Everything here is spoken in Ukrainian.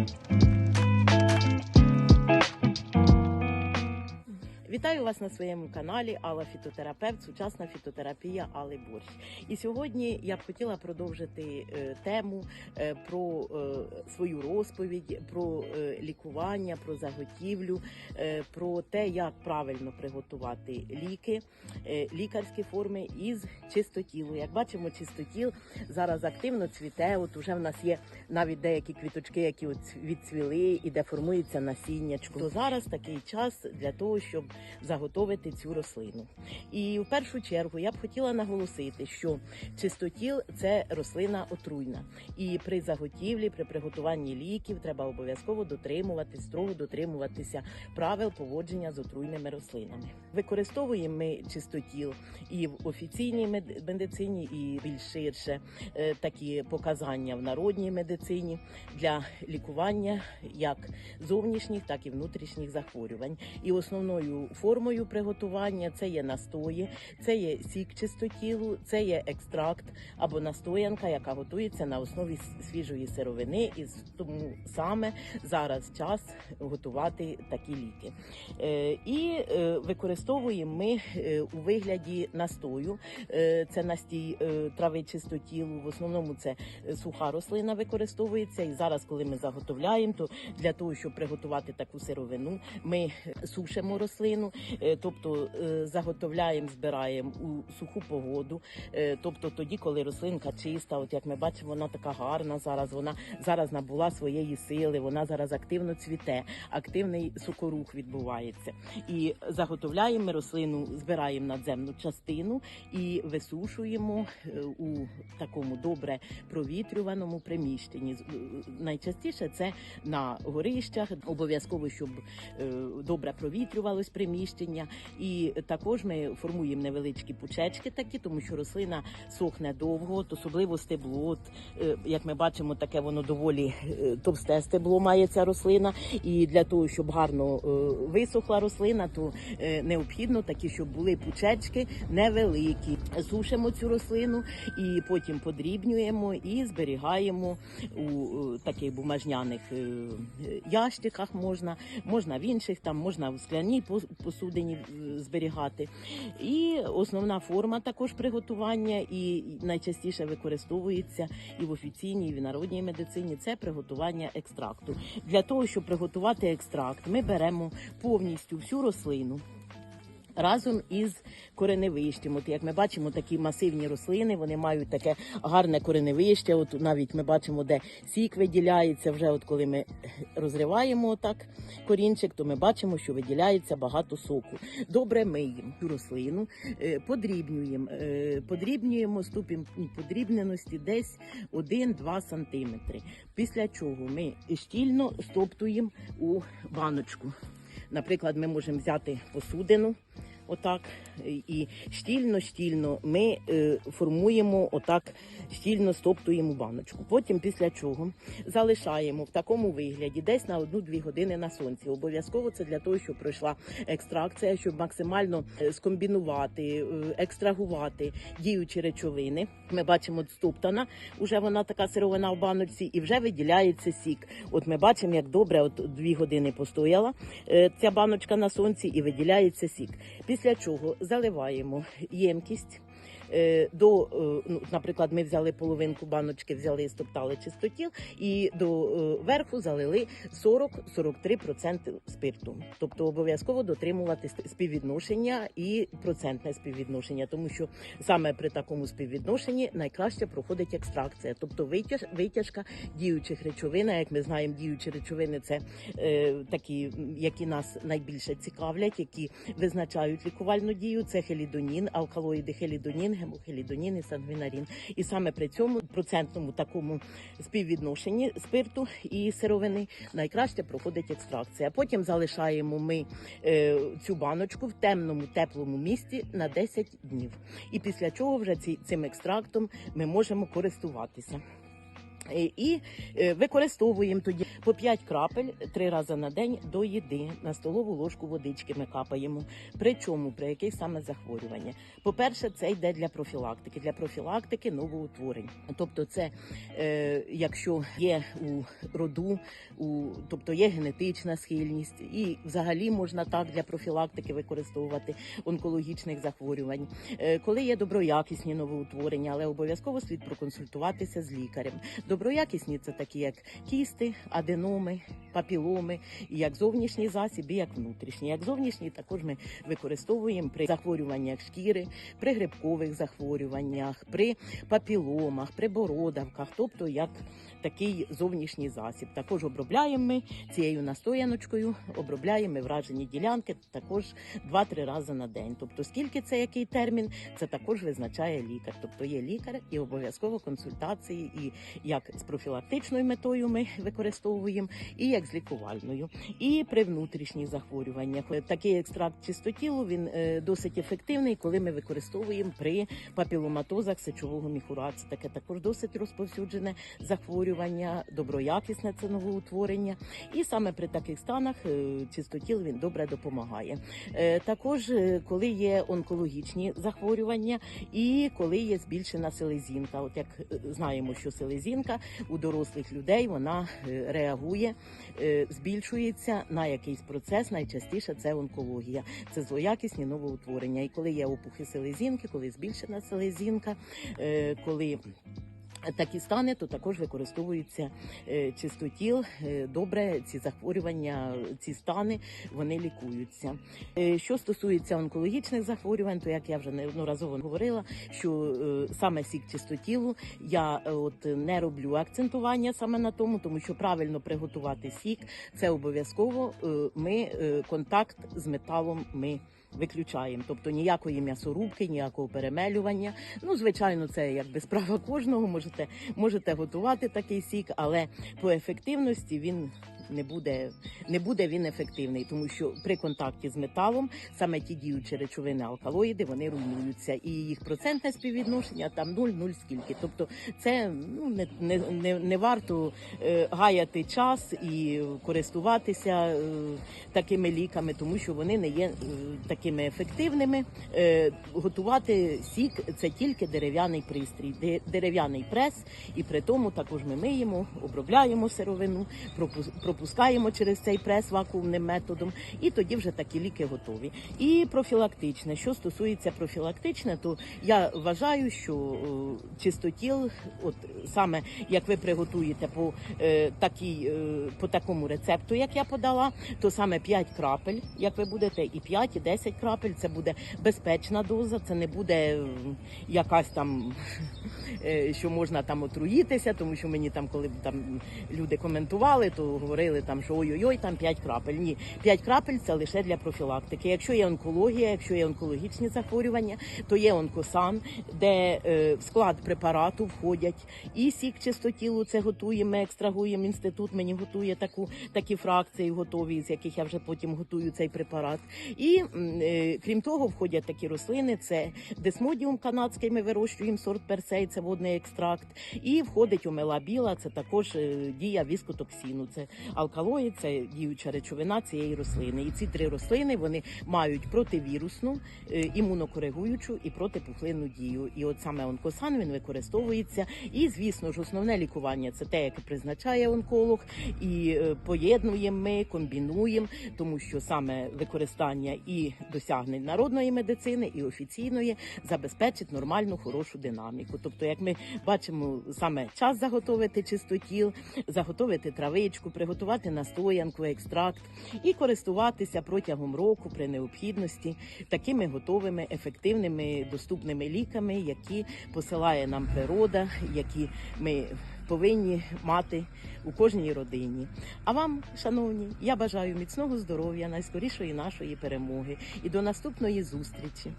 Mm-hmm. Вітаю вас на своєму каналі Алла Фітотерапевт, сучасна фітотерапія Алли Борщ. І сьогодні я б хотіла продовжити е, тему е, про е, свою розповідь, про лікування, про заготівлю, про те, як правильно приготувати ліки, лікарські форми із чистотілу. Як бачимо, чистотіл зараз активно цвіте. От уже в нас є навіть деякі квіточки, які відцвіли і де формується насіннячко. То зараз такий час для того, щоб заготовити цю рослину. І в першу чергу я б хотіла наголосити, що чистотіл це рослина отруйна. І при заготівлі, при приготуванні ліків треба обов'язково дотримуватись, строго дотримуватися правил поводження з отруйними рослинами. Використовуємо ми чистотіл і в офіційній мед- медицині, і більш ширше е, такі показання в народній медицині для лікування як зовнішніх, так і внутрішніх захворювань. І основною формою приготування це є настої, це є сік чистотілу, це є екстракт або настоянка, яка готується на основі свіжої сировини, і тому саме зараз час готувати такі ліки. Е, І е, використовуємо ми е, у вигляді настою. Це настій трави чистотілу. В основному це суха рослина використовується. І зараз, коли ми заготовляємо, то для того, щоб приготувати таку сировину, ми сушимо рослину, е, тобто е, заготовляємо, збираємо у суху погоду. Е, Тобто тоді, коли рослинка чиста, от як ми бачимо, вона така гарна зараз. Вона зараз набула своєї сили, вона зараз активно цвіте, активний сокорух відбувається. І заготовляємо ми рослину, збираємо надземну частину і висушуємо у такому добре провітрюваному приміщенні. Найчастіше це на горищах, обов'язково, щоб добре провітрювалось приміщення. І також ми формуємо невеличкі пучечки такі, тому що рослина сохне довго, особливо стебло. От, е, як ми бачимо, таке воно доволі е, товсте стебло має ця рослина. І для того, щоб гарно е, висохла рослина, то необхідно такі, щоб були пучечки невеликі. Сушимо цю рослину і потім подрібнюємо і зберігаємо у таких бумажняних ящиках. Можна, можна в інших, там можна в скляній посудині е, зберігати. І основна форма також приготування, і найчастіше використовується і в офіційній, і в народній медицині. Це приготування екстракту. Для того, щоб приготувати екстракт, ми беремо повністю всю рослину. Разом із кореневищем. От як ми бачимо, такі масивні рослини, вони мають таке гарне кореневище. От навіть ми бачимо, де сік виділяється. Вже от коли ми розриваємо отак корінчик, то ми бачимо, що виділяється багато соку. Добре миємо цю рослину, е, подрібнюємо, е, подрібнюємо ступінь подрібненості десь 1-2 сантиметри. Після чого ми щільно стоптуємо у баночку. Наприклад, ми можемо взяти посудину. Отак і щільно-щільно ми е, формуємо отак, щільно стоптуємо баночку. Потім, після чого залишаємо в такому вигляді десь на 1-2 години на сонці. Обов'язково це для того, щоб пройшла екстракція, щоб максимально е, скомбінувати, е, екстрагувати діючі речовини. Ми бачимо стоптана, уже вона така сировина в баночці, і вже виділяється сік. От ми бачимо, як добре, от 2 години постояла ця баночка на сонці і виділяється сік. Після чого заливаємо ємкість. Е, До, е, ну, наприклад, ми взяли половинку баночки, взяли і стоптали чистотіл, і до е, верху залили 40-43% спирту. Тобто обов'язково дотримувати співвідношення і процентне співвідношення, тому що саме при такому співвідношенні найкраще проходить екстракція, тобто витяж, витяжка діючих речовин. Як ми знаємо, діючі речовини це е, такі, які нас найбільше цікавлять, які визначають лікувальну дію. Це хелідонін, алкалоїди хелідонін, гемохелідонін і сангвінарін. І саме при цьому процентному такому співвідношенні спирту і сировини найкраще проходить екстракція. Потім залишаємо ми е, цю баночку в темному теплому місці на 10 днів. І після чого вже ці, цим екстрактом ми можемо користуватися. І е, використовуємо тоді по 5 крапель три рази на день до їди на столову ложку водички ми капаємо. При чому, при яких саме захворювання? По-перше, це йде для профілактики, для профілактики новоутворень. Тобто, це е, якщо є у роду, у, тобто є генетична схильність, і взагалі можна так для профілактики використовувати онкологічних захворювань. Е, коли є доброякісні новоутворення, але обов'язково слід проконсультуватися з лікарем. Доброякісні це такі, як кісти, аденоми, папіломи, і як зовнішній засіб, і як внутрішній. Як зовнішній також ми використовуємо при захворюваннях шкіри, при грибкових захворюваннях, при папіломах, при бородавках, тобто як такий зовнішній засіб. Також обробляємо ми цією настояночкою, обробляємо вражені ділянки також 2-3 рази на день. Тобто, скільки це який термін, це також визначає лікар. Тобто є лікар і обов'язково консультації, і як з профілактичною метою ми використовуємо, і як з лікувальною. І при внутрішніх захворюваннях такий екстракт чистотілу він е, досить ефективний, коли ми використовуємо при папіломатозах сечового міхура. Це таке також досить розповсюджене захворювання, доброякісне це новоутворення. І саме при таких станах е, чистотіл він добре допомагає. Е, Також е, коли є онкологічні захворювання і коли є збільшена селезінка. От як е, знаємо, що селезінка у дорослих людей вона е, реагує, е, збільшується на якийсь процес. Найчастіше це онкологія, це злоякісні новоутворення. І коли є опухи селезінки, коли збільшена селезінка, е, коли Такі стани, то також використовується е, чистотіл. Е, Добре, ці захворювання, ці стани вони лікуються. Е, Що стосується онкологічних захворювань, то як я вже неодноразово говорила, що саме сік чистотілу я от не роблю акцентування саме на тому, тому що правильно приготувати сік це обов'язково. Ми контакт з металом ми. Виключаємо, тобто ніякої м'ясорубки, ніякого перемелювання. Ну, звичайно, це якби справа кожного. Можете, можете готувати такий сік, але по ефективності він не буде, не буде він ефективний, тому що при контакті з металом саме ті діючі речовини алкалоїди вони руйнуються, і їх процентне співвідношення там 0-0 скільки. Тобто, це ну не, не, не, не варто е, гаяти час і користуватися е, такими ліками, тому що вони не є е, такими ефективними. Е, готувати сік це тільки дерев'яний пристрій, де- дерев'яний прес, і при тому також ми миємо, обробляємо сировину, пропу- пропускаємо через цей прес вакуумним методом, і тоді вже такі ліки готові. І профілактичне. Що стосується профілактичне, то я вважаю, що е, чистотіл, от саме як ви приготуєте по е, такій, е, по такому рецепту, як я подала, то саме 5 крапель, як ви будете, і 5, і 10 крапель, це буде безпечна доза, це не буде е, якась там, е, що можна там отруїтися, тому що мені там, коли там люди коментували, то говорили там, що ой-ой-ой, там 5 крапель. Ні, 5 крапель це лише для профілактики. Якщо є онкологія, якщо є онкологічні захворювання, то є онкосан, де е, в склад препарату входять і сік чистотілу, це готуємо, ми екстрагуємо. Інститут мені готує таку такі фракції готові, з яких я вже потім готую цей препарат. І е, крім того, входять такі рослини: це десмодіум канадський. Ми вирощуємо сорт персей, це водний екстракт. І входить омела біла, це також е, дія віскотоксину. Це алкалоїд, це діюча речовина цієї рослини. І ці три рослини вони мають противірусну, е, імунокоригуючу і протипухлинну дію. І от саме онкосан він використовується. І звісно ж, основне лікування це те, яке призначає онколог, і е, поєднуємо ми, комбінуємо, тому що саме використання і досягнень народної медицини, і офіційної забезпечить нормальну хорошу динаміку. Тобто, як ми бачимо, саме час заготовити чистотіл, заготовити травичку, приготувати настоянку, екстракт і користуватися протягом року при необхідності такими готовими, ефективними, доступними ліками, які посилає нам природа, які ми повинні мати у кожній родині. А вам, шановні, я бажаю міцного здоров'я, найскорішої нашої перемоги і до наступної зустрічі.